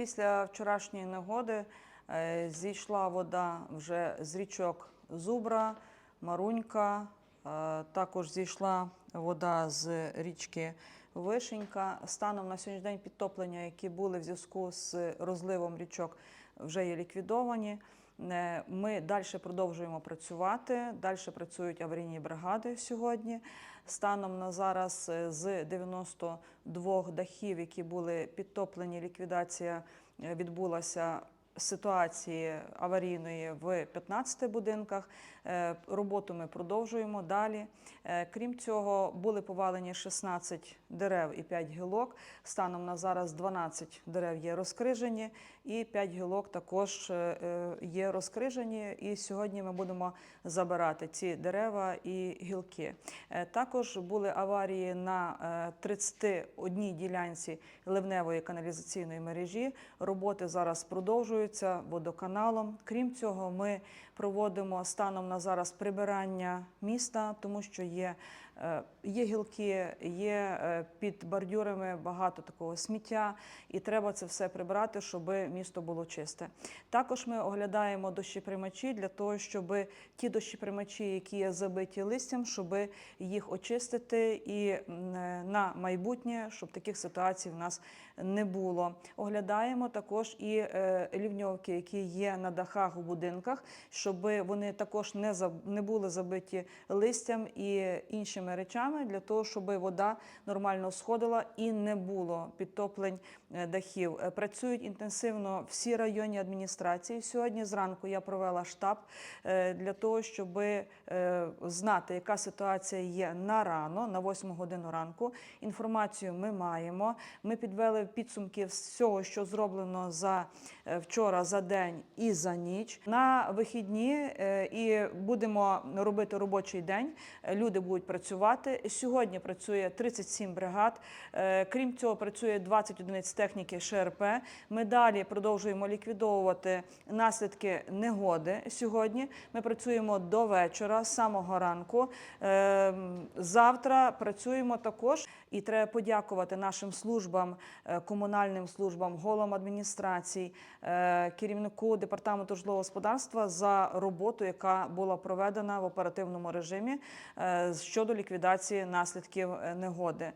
Після вчорашньої негоди е, зійшла вода вже з річок Зубра, Марунька, е, також зійшла вода з річки Вишенька. Станом на сьогоднішній день підтоплення, які були в зв'язку з розливом річок, вже є ліквідовані. Е, Ми далі продовжуємо працювати. Далі працюють аварійні бригади сьогодні. Станом на зараз е, з 92 дахів, які були підтоплені, ліквідація е, відбулася ситуації аварійної в 15 будинках. Е, Роботу ми продовжуємо далі. Е, Крім цього, були повалені 16 дерев і 5 гілок. Станом на зараз 12 дерев є розкрижені, і 5 гілок також е, є розкрижені. І сьогодні ми будемо забирати ці дерева і гілки. Також були аварії на е, 31 ділянці ливневої каналізаційної мережі. Роботи зараз продовжуються водоканалом. Крім цього, ми проводимо станом на зараз прибирання міста, тому що є, е, є гілки, є е, під бордюрами багато такого сміття, і треба це все прибрати, щоб місто було чисте. Також ми оглядаємо дощіприймачі для того, щоб ті дощіприймачі, які є забиті листям, щоб їх очистити і е, на майбутнє, щоб таких ситуацій в нас не було. Оглядаємо також і е, лівньовки, які є на дахах у будинках, щоб вони також не не були забиті листям і іншими речами, для того, щоб вода нормально сходила і не було підтоплень е, дахів. Е, Працюють інтенсивно всі районні адміністрації. Сьогодні зранку я провела штаб е, для того, щоб знати, яка ситуація є на рано, на 8 годину ранку. Інформацію ми маємо. Ми підвели підсумки всього, що зроблено за е, вчора, за день і за ніч. На вихідні е, і будемо робити робочий день. Е, Люди будуть працювати. Сьогодні працює 37 бригад. Е, Крім цього, працює 20 одиниць техніки ШРП. Ми далі продовжуємо ліквідовувати наслідки негоди. Сьогодні ми працюємо до вечора, з самого ранку. Завтра працюємо також. І треба подякувати нашим службам, комунальним службам, головам адміністрацій, керівнику департаменту житлового господарства за роботу, яка була проведена в оперативному режимі е, щодо ліквідації наслідків е, негоди.